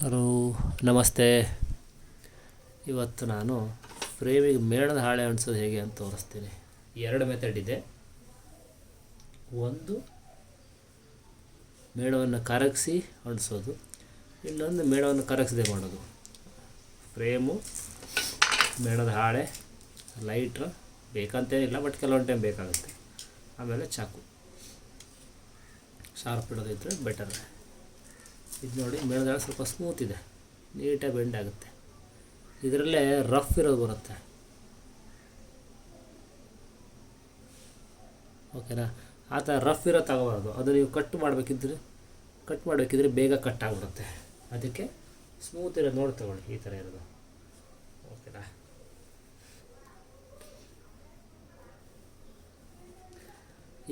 Hello ನಮಸ್ತೆ. ಇವತ್ತು ನಾನು ಫ್ರೇಮಿಗೆ ಮೇಣದ ಹಾಳೆ ಅಂಟಿಸೋದು ಹೇಗೆ ಅಂತ ತೋರಿಸ್ತೀನಿ. ಎರಡು ಮೆಥಡ್ ಇದೆ. ಒಂದು, ಮೇಣವನ್ನು ಕರಗಿಸಿ ಅಂಟಿಸೋದು ಇನ್ನೊಂದು ಮೇಣವನ್ನು ಕರಗಿಸದೆ ಮಾಡೋದು. ಫ್ರೇಮು ಮೇಣದ ಹಾಳೆ ಲೈಟ್ರ್ ಬೇಕಂತೇನಿಲ್ಲ ಬಟ್ ಕೆಲವೊಂದು ಟೈಮ್ ಬೇಕಾಗುತ್ತೆ. ಆಮೇಲೆ ಚಾಕು. ಶಾರ್ಪ್ ಇಡೋದಿದ್ರೆ ಬೆಟರ್ ಇದು ನೋಡಿ, ಮೇಲ್ಗಡೆ ಸ್ವಲ್ಪ ಸ್ಮೂತ್ ಇದೆ. ನೀಟಾಗಿ ಬೆಂಡ್ ಆಗುತ್ತೆ. ಇದರಲ್ಲೇ ರಫ್ ಇರೋದು ಬರುತ್ತೆ. ಓಕೆನಾ ಆ ಥರ ರಫ್ ಇರೋ ತಗೋಬಾರ್ದು. ಅದು ನೀವು ಕಟ್ ಮಾಡಬೇಕಿದ್ರೆ ಕಟ್ ಮಾಡಬೇಕಿದ್ರೆ ಬೇಗ ಕಟ್ ಆಗಿಬಿಡುತ್ತೆ. ಅದಕ್ಕೆ ಸ್ಮೂತ್ ಇರೋದು ನೋಡಿ ತಗೊಳ್ಳಿ, ಈ ಥರ ಇರೋದು. ಓಕೆನಾ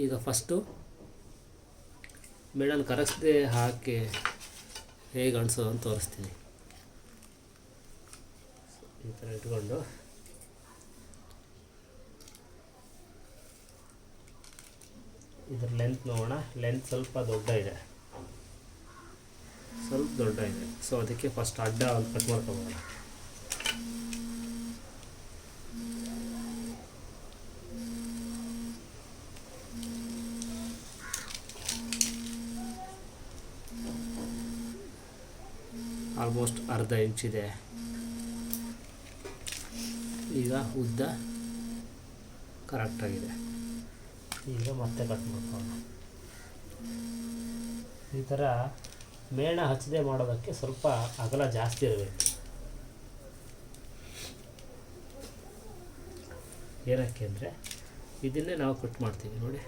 ಈಗ ಫಸ್ಟು ಮೇಡಲ್ ಕರಗಿಸದೆ ಹಾಕಿ ಹೇಗೆ ಅಣಿಸೋದು ಅಂತ ತೋರಿಸ್ತೀನಿ. ಈ ಥರ ಇಟ್ಕೊಂಡು. ಇದ್ರ ಲೆಂತ್ ನೋಡೋಣ. ಲೆಂತ್ ಸ್ವಲ್ಪ ದೊಡ್ಡ ಇದೆ. ಸ್ವಲ್ಪ ದೊಡ್ಡ ಇದೆ. ಸೊ ಅದಕ್ಕೆ ಫಸ್ಟ್ ಅಡ್ಡ ಒಂದು ಕಟ್ ಮಾಡ್ಕೊಬೋಣ. ಆಲ್ಮೋಸ್ಟ್ ಅರ್ಧ ಇಂಚಿದೆ ಈಗ ಉದ್ದ ಕರೆಕ್ಟಾಗಿದೆ ಈಗ ಮತ್ತೆ ಕಟ್ ಮಾಡ್ಕೊಂಡು ಈ ಥರ ಮೇಣ ಹಚ್ಚದೆ ಮಾಡೋದಕ್ಕೆ ಸ್ವಲ್ಪ ಅಗಲ ಜಾಸ್ತಿ ಇರಬೇಕು. ಏನಕ್ಕೆ ಅಂದರೆ ಇದನ್ನೇ ನಾವು ಕಟ್ ಮಾಡ್ತೀವಿ ನೋಡಿ.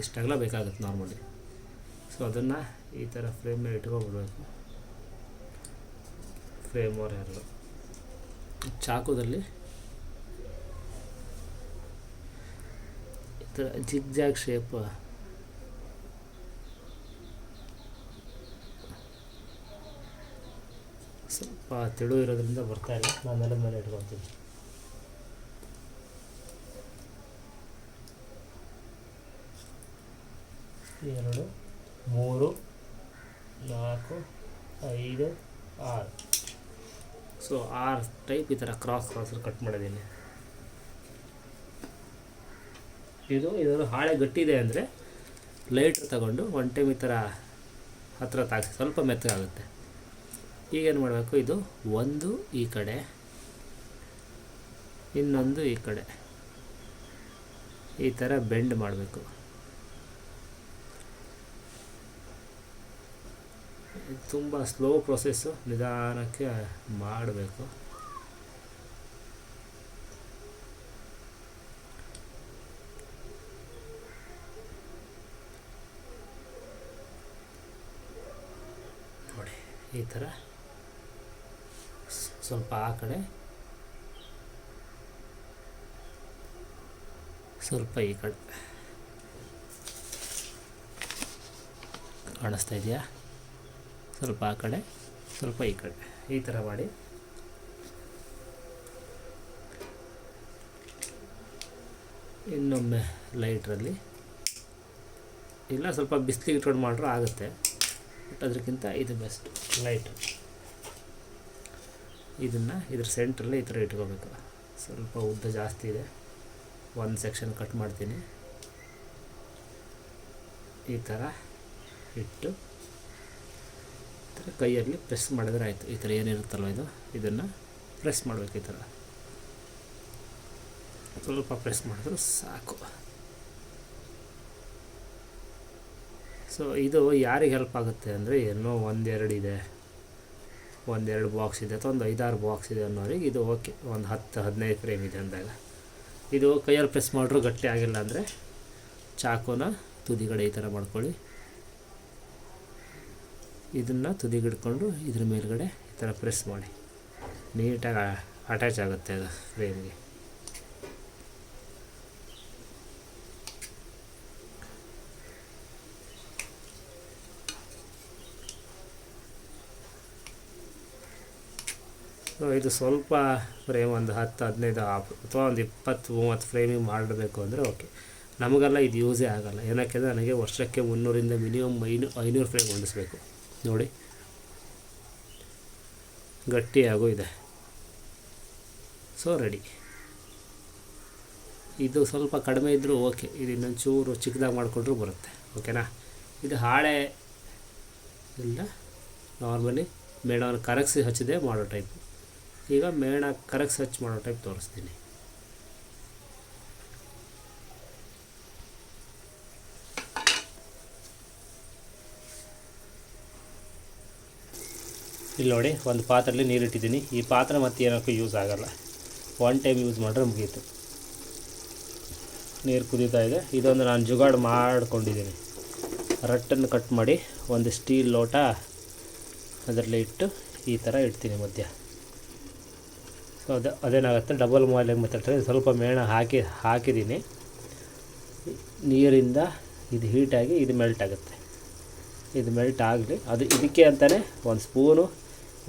ಇಷ್ಟು ಅಗಲ ಬೇಕಾಗುತ್ತೆ ನಾರ್ಮಲಿ ಸೊ ಅದನ್ನು ಈ ಥರ ಫ್ರೇಮ್ ಮೇಲೆ ಇಟ್ಕೊಬಿಡ್ಬೇಕು. ಫ್ರೇಮ್ ಎಲ್ಲ ಎರಡು ಚಾಕುದಲ್ಲಿ. ಈ ಥರ ಜಿಗ್ ಜಾಗ್ ಶೇಪ್ ಸ್ವಲ್ಪ ತೆಳು ಇರೋದ್ರಿಂದ ಬರ್ತಾ ಇಲ್ಲ. ನಾನು ನೆಲದ ಮೇಲೆ ಇಟ್ಕೊತೀನಿ. ಎರಡು, ಮೂರು, ನಾಲ್ಕು, ಐದು, ಆರು. ಸೊ ಆ ಟೈಪ್ ಈ ಥರ ಕ್ರಾಸ್ ಕ್ರಾಸ್ ಕಟ್ ಮಾಡಿದ್ದೀನಿ. ಇದು, ಇದರ ಹಾಳೆ ಗಟ್ಟಿದೆ ಅಂದರೆ ಲೈಟ್ರ್ ತಗೊಂಡು ಒನ್ ಟೈಮ್ ಈ ಥರ ಹತ್ರ ತಾಗಿಸಿ ಸ್ವಲ್ಪ ಮೆತ್ತಗಾಗುತ್ತೆ ಈಗೇನು ಮಾಡಬೇಕು, ಇದು ಒಂದು ಈ ಕಡೆ, ಇನ್ನೊಂದು ಈ ಕಡೆ. ಈ ಥರ ಬೆಂಡ್ ಮಾಡಬೇಕು. ತುಂಬ ಸ್ಲೋ ಪ್ರೊಸೆಸ್ಸು ನಿಧಾನಕ್ಕೆ ಮಾಡಬೇಕು. ನೋಡಿ, ಈ ಥರ ಸ್ವಲ್ಪ ಆ ಕಡೆ. ಸ್ವಲ್ಪ ಈ ಕಡೆ. ಕಾಣಿಸ್ತಾ ಇದೆಯಾ? ಸ್ವಲ್ಪ ಆ ಕಡೆ, ಸ್ವಲ್ಪ ಈ ಕಡೆ. ಈ ಥರ ಮಾಡಿ. ಇನ್ನೊಮ್ಮೆ ಲೈಟ್ರಲ್ಲಿ. ಇಲ್ಲ, ಸ್ವಲ್ಪ ಬಿಸಿಲಿಗೆ ಇಟ್ಕೊಂಡು ಮಾಡ್ರೂ ಆಗುತ್ತೆ. ಬಟ್ ಅದಕ್ಕಿಂತ ಇದು ಬೆಸ್ಟ್ ಲೈಟ್. ಇದನ್ನು ಇದ್ರ ಸೆಂಟ್ರಲ್ಲಿ ಈ ಥರ ಇಟ್ಕೋಬೇಕು. ಸ್ವಲ್ಪ ಉದ್ದ ಜಾಸ್ತಿ ಇದೆ. ಒಂದು ಸೆಕ್ಷನ್ ಕಟ್ ಮಾಡ್ತೀನಿ. ಈ ಥರ ಇಟ್ಟು ಕೈಯಲ್ಲಿ ಪ್ರೆಸ್ ಮಾಡಿದ್ರೆ ಆಯಿತು. ಈ ಥರ ಏನಿರುತ್ತಲ್ವ ಇದು? ಇದನ್ನು ಪ್ರೆಸ್ ಮಾಡಬೇಕು ಈ ಥರ. ಸ್ವಲ್ಪ ಪ್ರೆಸ್ ಮಾಡಿದ್ರೆ ಸಾಕು. ಸೊ ಇದು ಯಾರಿಗೆ ಹೆಲ್ಪ್ ಆಗುತ್ತೆ ಅಂದರೆ ಏನೋ ಒಂದೆರಡು ಇದೆ. ಒಂದೆರಡು ಬಾಕ್ಸ್ ಇದೆ ಅಥವಾ ಒಂದು ಐದಾರು ಬಾಕ್ಸ್ ಇದೆ ಅನ್ನೋರಿಗೆ ಇದು ಓಕೆ ಒಂದು ಹತ್ತು, ಹದಿನೈದು ಫ್ರೇಮ್ ಇದೆ ಅಂದಾಗ. ಇದು ಕೈಯಲ್ಲಿ ಪ್ರೆಸ್ ಮಾಡಿದ್ರು ಗಟ್ಟಿ ಆಗಿಲ್ಲ ಅಂದರೆ ಚಾಕುನ ತುದಿಗಡೆ ಈ ಥರ ಮಾಡ್ಕೊಳ್ಳಿ. ಇದನ್ನು ತುದಿಗಿಡ್ಕೊಂಡು ಇದ್ರ ಮೇಲ್ಗಡೆ ಈ ಥರ ಪ್ರೆಸ್ ಮಾಡಿ. ನೀಟಾಗಿ ಅಟ್ಯಾಚ್ ಆಗುತ್ತೆ ಅದು ಫ್ರೇಮ್ಗೆ. ಸೊ ಇದು ಸ್ವಲ್ಪ ಫ್ರೇಮ್ ಒಂದು ಹತ್ತು, ಹದಿನೈದು ಅಥವಾ ಒಂದು ಇಪ್ಪತ್ತು, ಮೂವತ್ತು ಫ್ರೇಮಿಂಗ್ ಮಾಡಬೇಕು ಅಂದರೆ ಓಕೆ ನಮಗೆಲ್ಲ ಇದು ಯೂಸೇ ಆಗೋಲ್ಲ. ಏನಕ್ಕೆ ನನಗೆ ವರ್ಷಕ್ಕೆ ಮುನ್ನೂರಿಂದ ಮಿನಿಮಮ್ ಐನೂ, ಐನೂರು ಫ್ರೇಮ್ ಹೊಂದಿಸ್ಬೇಕು. ನೋಡಿ. ಗಟ್ಟಿಯಾಗೂ ಇದೆ. ಸೊ ರೆಡಿ ಇದು ಸ್ವಲ್ಪ ಕಡಿಮೆ ಇದ್ದರೂ ಓಕೆ. ಇದು ಇನ್ನೊಂದು ಚೂರು ಚಿಕ್ಕದಾಗಿ ಮಾಡಿಕೊಂಡ್ರೂ ಬರುತ್ತೆ. ಓಕೆನಾ ಇದು ಹಾಳೆ ಇಲ್ಲ. ನಾರ್ಮಲಿ ಮೇಣವನ್ನು ಕರಗಿಸಿ ಹಚ್ಚಿದೆ ಮಾಡೋ ಟೈಪ್ ಈಗ ಮೇಣ ಕರಗಿಸಿ ಹಚ್ಚಿ ಮಾಡೋ ಟೈಪ್ ತೋರಿಸ್ತೀನಿ. ಇಲ್ಲಿ ನೋಡಿ, ಒಂದು ಪಾತ್ರೆಯಲ್ಲಿ ನೀರಿಟ್ಟಿದ್ದೀನಿ. ಈ ಪಾತ್ರೆ ಮತ್ತೆ ಏನಕ್ಕೂ ಯೂಸ್ ಆಗೋಲ್ಲ. ಒನ್ ಟೈಮ್ ಯೂಸ್ ಮಾಡಿದ್ರೆ ಮುಗೀತು. ನೀರು ಕುದೀತಾ ಇದೆ. ಇದೊಂದು ನಾನು ಜುಗಾಡು ಮಾಡ್ಕೊಂಡಿದ್ದೀನಿ. ರಟ್ಟನ್ನು ಕಟ್ ಮಾಡಿ ಒಂದು ಸ್ಟೀಲ್ ಲೋಟ ಅದರಲ್ಲಿ ಇಟ್ಟು ಈ ಥರ ಇಡ್ತೀನಿ ಮಧ್ಯ. ಸೊ ಅದು ಅದೇನಾಗುತ್ತೆ? ಡಬಲ್ ಬಾಯ್ಲಿಂಗ್ ಮಾತಾಡ್ತಾರೆ. ಸ್ವಲ್ಪ ಮೇಣ ಹಾಕಿ ಹಾಕಿದ್ದೀನಿ. ನೀರಿಂದ ಇದು ಹೀಟಾಗಿ ಇದು ಮೆಲ್ಟ್ ಆಗುತ್ತೆ. ಇದು ಮೆಲ್ಟ್ ಆಗಲಿ ಅದು ಇದಕ್ಕೆ ಅಂತಲೇ ಒಂದು ಸ್ಪೂನು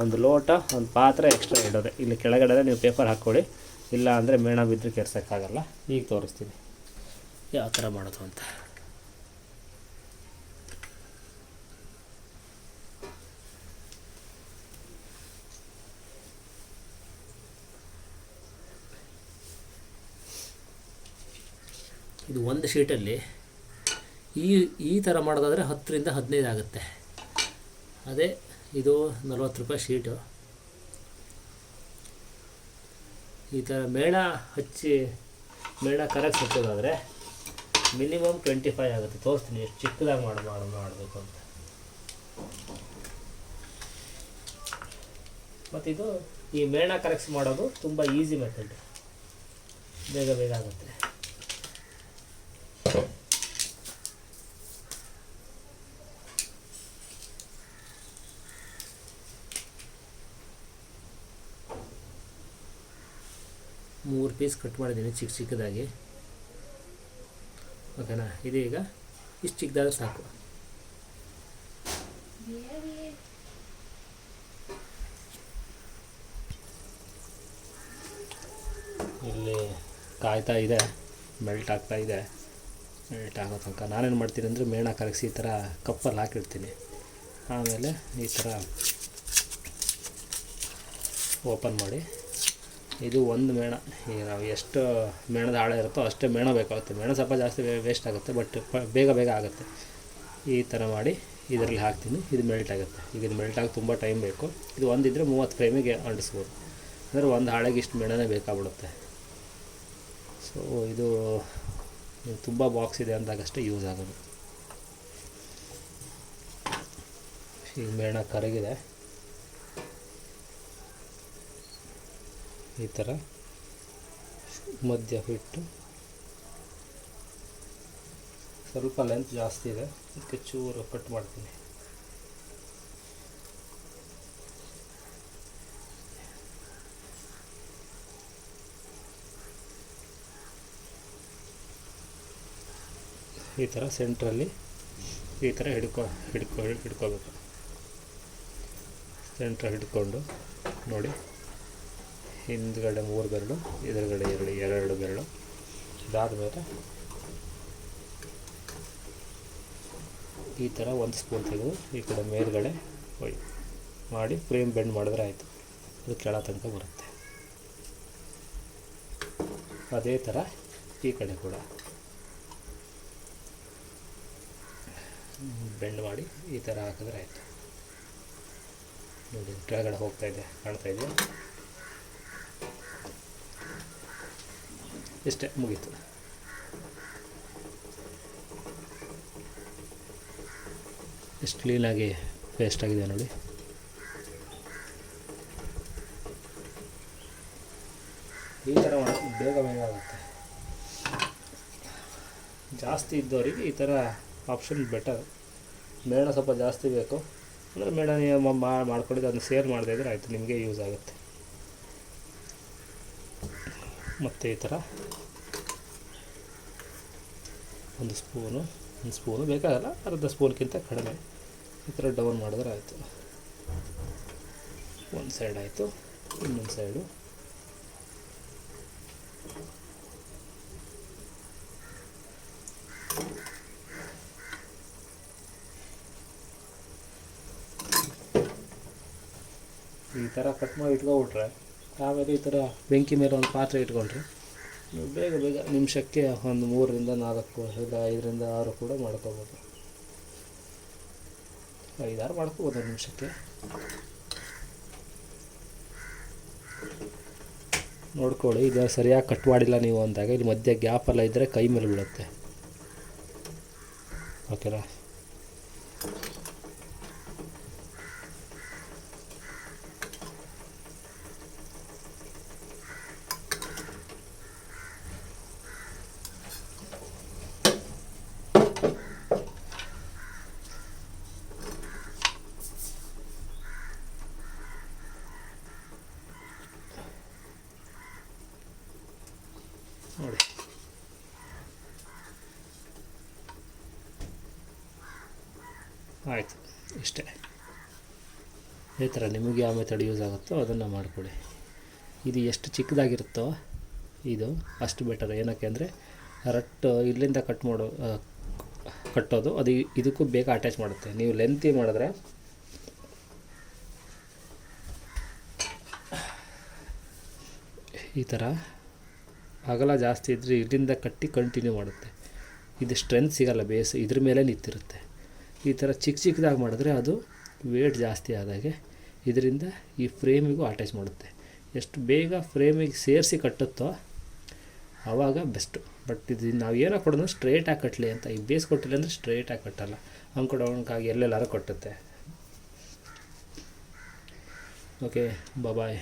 ಒಂದು ಲೋಟ, ಒಂದು ಪಾತ್ರೆ ಎಕ್ಸ್ಟ್ರಾ ಇಡೋದೆ. ಇಲ್ಲಿ ಕೆಳಗಡೆ ನೀವು ಪೇಪರ್ ಹಾಕ್ಕೊಳ್ಳಿ. ಇಲ್ಲ ಅಂದರೆ ಮೇಣ ಬಿದ್ದರೆ ಕೆರ್ಸೋಕ್ಕಾಗಲ್ಲ. ಈಗ ತೋರಿಸ್ತೀನಿ. ಯಾವ ಥರ ಮಾಡೋದು ಅಂತ. ಇದು ಒಂದು ಶೀಟಲ್ಲಿ ಈ ಈ ಥರ ಮಾಡೋದಾದರೆ ಹತ್ತರಿಂದ ಹದಿನೈದು ಆಗುತ್ತೆ. ಅದೇ ಇದು ನಲ್ವತ್ತು ರೂಪಾಯಿ ಶೀಟು. ಈ ಥರ ಮೇಣ ಹಚ್ಚಿ ಮೇಣ ಕರೆಕ್ಟ್ ಹಚ್ಚೋದಾದರೆ ಮಿನಿಮಮ್ ಟ್ವೆಂಟಿ ಫೈವ್ ಆಗುತ್ತೆ. ತೋರಿಸ್ತೀನಿ ಎಷ್ಟು ಚಿಕ್ಕದಾಗಿ ಮಾಡಿ ಮಾಡಿ, ಮಾಡಬೇಕು ಅಂತ. ಮತ್ತು ಇದು ಈ ಮೇಣ ಕರಗಿಸಿ ಮಾಡೋದು ತುಂಬ ಈಸಿ ಮೆಥಡ್ ಬೇಗ ಬೇಗ ಆಗುತ್ತೆ. ಮೂರು ಪೀಸ್ ಕಟ್ ಮಾಡಿದ್ದೀನಿ ಚಿಕ್ಕ ಚಿಕ್ಕದಾಗಿ. ಓಕೆನಾ ಇದೀಗ ಇಷ್ಟು ಚಿಕ್ಕದಾದ್ರೆ ಸಾಕು. ಇಲ್ಲಿ ಕಾಯ್ತಾ ಇದೆ ಮೆಲ್ಟ್ ಆಗ್ತಾ ಇದೆ. ಮೆಲ್ಟ್ ಆಗೋ ತನಕ. ನಾನೇನು ಮಾಡ್ತೀನಿ ಅಂದರೆ ಮೇಣ ಕರಗಿಸಿ ಈ ಥರ ಕಪ್ಪಲ್ಲಿ ಹಾಕಿಡ್ತೀನಿ ಆಮೇಲೆ ಈ ಥರ ಓಪನ್ ಮಾಡಿ ಇದು ಒಂದು ಮೇಣ. ಈಗ ನಾವು ಎಷ್ಟು ಮೇಣದ ಹಾಳೆ ಇರುತ್ತೋ ಅಷ್ಟೇ ಮೇಣ ಬೇಕಾಗುತ್ತೆ. ಮೇಣ ಸ್ವಲ್ಪ ಜಾಸ್ತಿ ವೇಸ್ಟ್ ಆಗುತ್ತೆ ಬಟ್ ಬೇಗ ಬೇಗ ಆಗುತ್ತೆ. ಈ ಥರ ಮಾಡಿ ಇದರಲ್ಲಿ ಹಾಕ್ತೀನಿ. ಇದು ಮೆಲ್ಟ್ ಆಗುತ್ತೆ. ಈಗ ಇದು ಮೆಲ್ಟ್ ಆಗಿ ತುಂಬ ಟೈಮ್ ಬೇಕು. ಇದು ಒಂದಿದ್ರೆ ಮೂವತ್ತು ಫ್ರೇಮಿಗೆ ಅಂಟಿಸ್ಬೋದು. ಅಂದರೆ ಒಂದು ಹಾಳೆಗೆ ಇಷ್ಟು ಮೇಣನೇ ಬೇಕಾಗ್ಬಿಡುತ್ತೆ. ಸೊ ಇದು ತುಂಬ ಬಾಕ್ಸ್ ಇದೆ ಅಂದಾಗಷ್ಟೇ ಯೂಸ್ ಆಗೋದು. ಈಗ ಮೇಣ ಕರಗಿದೆ. ಈ ಥರ ಮಧ್ಯ ಬಿಟ್ಟು ಸ್ವಲ್ಪ ಲೆಂತ್ ಜಾಸ್ತಿ ಇದೆ. ಅದಕ್ಕೆ ಚೂರು ಕಟ್ ಮಾಡ್ತೀನಿ. ಈ ಥರ ಸೆಂಟ್ರಲ್ಲಿ ಈ ಥರ ಹಿಡ್ಕೊ ಹಿಡ್ಕೊ ಹಿಡ್ಕೊಬೇಕು ಸೆಂಟ್ರ್ ಹಿಡ್ಕೊಂಡು ನೋಡಿ. ಹಿಂದ್ಗಡೆ ಮೂರು ಬೆರಳು, ಎದುರುಗಡೆ ಎರಡು ಎರಡು ಬೆರಳು. ಇದಾದಮೇಲೆ ಈ ಥರ ಒಂದು ಸ್ಪೂನ್ ತೆಗೆದು ಈ ಕಡೆ ಮೇಲುಗಡೆ ಒಯ್ ಮಾಡಿ ಫ್ರೇಮ್ ಬೆಂಡ್ ಮಾಡಿದ್ರೆ ಆಯಿತು. ಅದು ಕೆಳ ತನಕ ಬರುತ್ತೆ. ಅದೇ ಥರ ಈ ಕಡೆ ಕೂಡ. ಬೆಂಡ್ ಮಾಡಿ ಈ ಥರ ಹಾಕಿದ್ರೆ ಆಯಿತು. ನೋಡಿ, ಕೆಳಗಡೆ ಹೋಗ್ತಾ ಇದೆ ಕಾಣ್ತಾ ಇದೆಯಾ ಇಷ್ಟೇ ಮುಗೀತು. ಎಷ್ಟು ಕ್ಲೀನಾಗಿ ಪೇಸ್ಟ್ ಆಗಿದೆ ನೋಡಿ. ಈ ಥರ ಬೇಗ ಬೇಗ ಆಗುತ್ತೆ. ಜಾಸ್ತಿ ಇದ್ದವರಿಗೆ ಈ ಥರ ಆಪ್ಷನ್ ಬೆಟರ್ ಮೇಣ ಸ್ವಲ್ಪ ಜಾಸ್ತಿ ಬೇಕು. ಅಂದರೆ ಮೇಣ ನೀವು ಮಾಡ್ಕೊಂಡಿದ್ದು ಅದನ್ನ ಸೇರ್ ಮಾಡದೇ ಇದ್ರೆ ಆಯಿತು, ನಿಮಗೆ ಯೂಸ್ ಆಗುತ್ತೆ. ಮತ್ತು ಈ ಥರ ಒಂದು ಸ್ಪೂನು ಒಂದು ಸ್ಪೂನು, ಬೇಕಾಗಲ್ಲ, ಅರ್ಧ ಸ್ಪೂನ್ಗಿಂತ ಕಡಿಮೆ. ಈ ಥರ ಡೌನ್ ಮಾಡಿದ್ರೆ ಆಯಿತು. ಒಂದು ಸೈಡ್ ಆಯಿತು, ಇನ್ನೊಂದು ಸೈಡು. ಈ ಥರ ಕಟ್ ಮಾಡಿ ಇಟ್ಕೊಬಿಟ್ರೆ, ಆಮೇಲೆ ಈ ಥರ ಬೆಂಕಿ ಮೇಲೆ ಒಂದು ಪಾತ್ರೆ ಇಟ್ಕೊಂಡ್ರೆ ನೀವು ಬೇಗ ಬೇಗ ನಿಮಿಷಕ್ಕೆ ಒಂದು ಮೂರರಿಂದ ನಾಲ್ಕು ಇಲ್ಲ ಐದರಿಂದ ಆರು ಕೂಡ ಮಾಡ್ಕೋಬೋದು. ಐದಾರು ಮಾಡ್ಕೋಬೋದು ನಿಮಿಷಕ್ಕೆ. ನೋಡ್ಕೊಳ್ಳಿ ಇದು ಸರಿಯಾಗಿ ಕಟ್ ಮಾಡಿಲ್ಲ ನೀವು ಅಂದಾಗ, ಇಲ್ಲಿ ಮಧ್ಯೆ ಗ್ಯಾಪ್ ಎಲ್ಲ ಇದ್ದರೆ ಕೈ ಮೇಲೆ ಬೀಳುತ್ತೆ. ಓಕೆನಾ ನೋಡಿ ಆಯಿತು ಇಷ್ಟೇ ಈ ಥರ ನಿಮಗೆ ಯಾವ ಮೆಥಡ್ ಯೂಸ್ ಆಗುತ್ತೋ ಅದನ್ನು ಮಾಡಿಕೊಡಿ ಇದು ಎಷ್ಟು ಚಿಕ್ಕದಾಗಿರುತ್ತೋ ಇದು ಅಷ್ಟು ಬೆಟರ್ ಏನಕ್ಕೆ ಅಂದರೆ ರಟ್ಟು ಇಲ್ಲಿಂದ ಕಟ್ ಮಾಡೋ ಕಟ್ಟೋದು, ಅದು ಇದಕ್ಕೂ ಬೇಗ ಅಟ್ಯಾಚ್ ಮಾಡುತ್ತೆ. ನೀವು ಲೆಂತಿ ಮಾಡಿದ್ರೆ ಈ ಥರ ಅಗಲ ಜಾಸ್ತಿ ಇದ್ದರೆ ಇಲ್ಲಿಂದ ಕಟ್ಟಿ ಕಂಟಿನ್ಯೂ ಮಾಡುತ್ತೆ. ಇದು ಸ್ಟ್ರೆಂತ್ ಸಿಗಲ್ಲ ಬೇಸ್ ಇದ್ರ ಮೇಲೆ ನಿಂತಿರುತ್ತೆ. ಈ ಥರ ಚಿಕ್ಕ ಚಿಕ್ಕದಾಗಿ ಮಾಡಿದ್ರೆ ಅದು ವೇಟ್ ಜಾಸ್ತಿ ಆದಾಗೆ ಇದರಿಂದ ಈ ಫ್ರೇಮಿಗೂ ಅಟ್ಯಾಚ್ ಮಾಡುತ್ತೆ. ಎಷ್ಟು ಬೇಗ ಫ್ರೇಮಿಗೆ ಸೇರಿಸಿ ಕಟ್ಟುತ್ತೋ ಆವಾಗ ಬೆಸ್ಟು ಬಟ್ ಇದು ನಾವು ಏನೋ ಕೊಡೋದು ಸ್ಟ್ರೇಟಾಗಿ ಕಟ್ಟಲಿ ಅಂತ. ಈ ಬೇಸ್ ಕೊಟ್ಟಿಲ್ಲ ಅಂದರೆ ಸ್ಟ್ರೇಟಾಗಿ ಕಟ್ಟಲ್ಲ. ಹಂಗೆ ಕೊಡೋಣಕ್ಕಾಗಿ ಎಲ್ಲೆಲ್ಲಾರು ಕಟ್ಟುತ್ತೆ. Okay bye